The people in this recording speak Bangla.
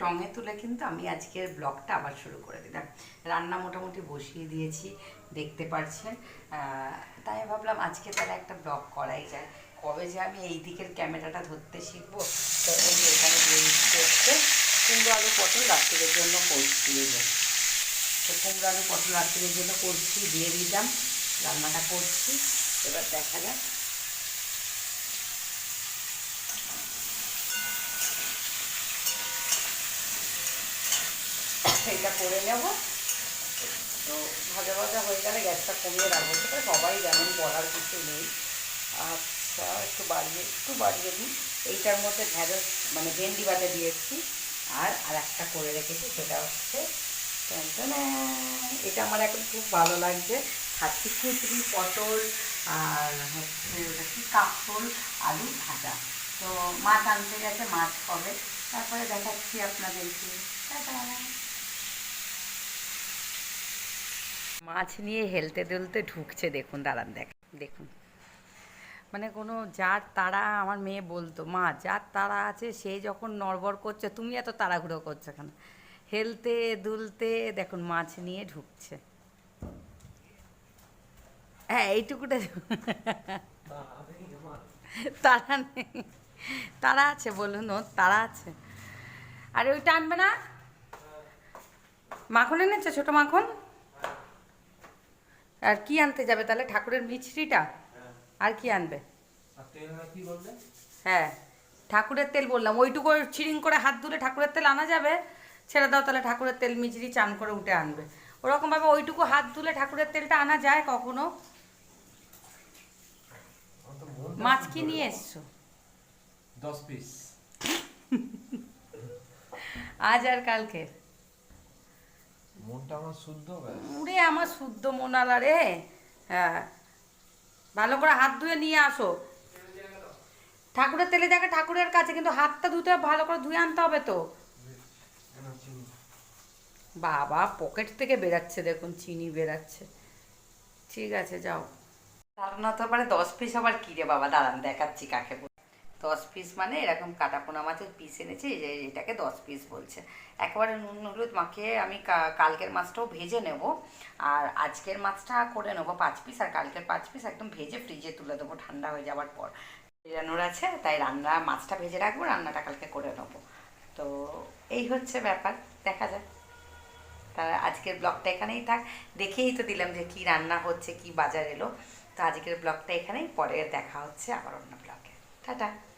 টঙে তুলে কিন্তু আমি আজকের ব্লগটা আবার শুরু করে দিলাম। রান্না মোটামুটি বসিয়ে দিয়েছি দেখতে পাচ্ছেন আহ, তাই ভাবলাম আজকে তাহলে একটা ব্লগ করাই যায়। কবে যে আমি এই দিকের ক্যামেরাটা ধরতে শিখব এখানে হচ্ছে কুমড়ো আলু পটল রাত্রির জন্য করছি তো কুমড়ো আলু পটল রাত্রির জন্য করছি দিয়ে দিলাম রান্নাটা করছি। এবার দেখা যাক এটা করে নেব। তো ভাজা ভাজা হয়ে গেলে গ্যাসটা কমিয়ে রাখব। সেটা সবাই যেমন বলার কিছু নেই। আচ্ছা একটু বাড়িয়ে একটু বাড়িয়ে দিই। এইটার মধ্যে ঢেঁড়স মানে ভেন্ডি বাটা দিয়েছি। আর আর একটা করে রেখেছি, সেটা হচ্ছে। এটা আমার এখন খুব ভালো লাগছে। খাচ্ছি কুচড়ি, পটল, আর হচ্ছে ওটা কি, কাঁকরোল, আলু ভাজা। তো মাছ আনতে গেছে, মাছ হবে। তারপরে দেখাচ্ছি আপনাদেরকে। মাছ নিয়ে হেলতে দুলতে ঢুকছে, দেখুন দাঁড়ান দেখ, দেখুন। মানে কোনো যার তারা আমার মেয়ে বলতো, মা, যার তারা আছে সে যখন নড়বড় করছে, তুমি এত তাড়াহুড়ো করছ কেন? হেলতে দুলতে দেখুন মাছ নিয়ে ঢুকছে। হ্যাঁ এইটুকুটা তারা নেই। তারা আছে, বলুন ও তারা আছে। আরে ওইটা আনবে না? মাখন এনেছো, ছোটো মাখন? আর কি আনতে যাবে তাহলে ঠাকুরের মিছরিটা? আর কি আনবে? আর কি বললে? হ্যাঁ ঠাকুরের তেল বললাম। ওইটুকু ছিরিং করে হাত ধুলে ঠাকুরের তেল আনা যাবে। ছেড়ে দাও তাহলে ঠাকুরের তেল মিচড়ি চান করে উঠে আনবে। ওরকমভাবে ওইটুকু হাত ধুলে ঠাকুরের তেলটা আনা যায় কখনো? মাছ কি নিয়ে এসছো? দশ পিস। আজ আর কালকে মনটা আমার শুদ্ধ উড়ে আমার শুদ্ধ মোনালা রে। হ্যাঁ। ভালো করে হাত ধুয়ে নিয়ে আসো। ঠাকুরের তেলে দেখে ঠাকুরের কাছে কিন্তু হাতটা ধুতে ভালো করে ধুয়ে আনতে হবে তো। বাবা পকেট থেকে বেরাচ্ছে দেখুন চিনি বেরাচ্ছে। ঠিক আছে যাও। দাঁড়ানো তো পারে দশ পিস আবার কি রে বাবা? দাঁড়ান দেখাচ্ছি কাকে দশ পিস মানে এরকম কাটাপোনা মাছের পিস এনেছি, যে এটাকে দশ পিস বলছে। একেবারে নুন হলুদ মাখিয়ে আমি কালকের মাছটাও ভেজে নেব। আর আজকের মাছটা করে নেব পাঁচ পিস আর কালকের পাঁচ পিস একদম ভেজে ফ্রিজে তুলে দেবো, ঠান্ডা হয়ে যাওয়ার পর। ভেজানোর আছে, তাই রান্না, মাছটা ভেজে রাখব, রান্নাটা কালকে করে নেব। তো এই হচ্ছে ব্যাপার, দেখা যাক। তা আজকের ব্লগটা এখানেই থাক। দেখেই তো দিলাম যে কি রান্না হচ্ছে, কি বাজার এলো। তো আজকের ব্লগটা এখানেই, পরে দেখা হচ্ছে আবার অন্য ব্লগে। 好的。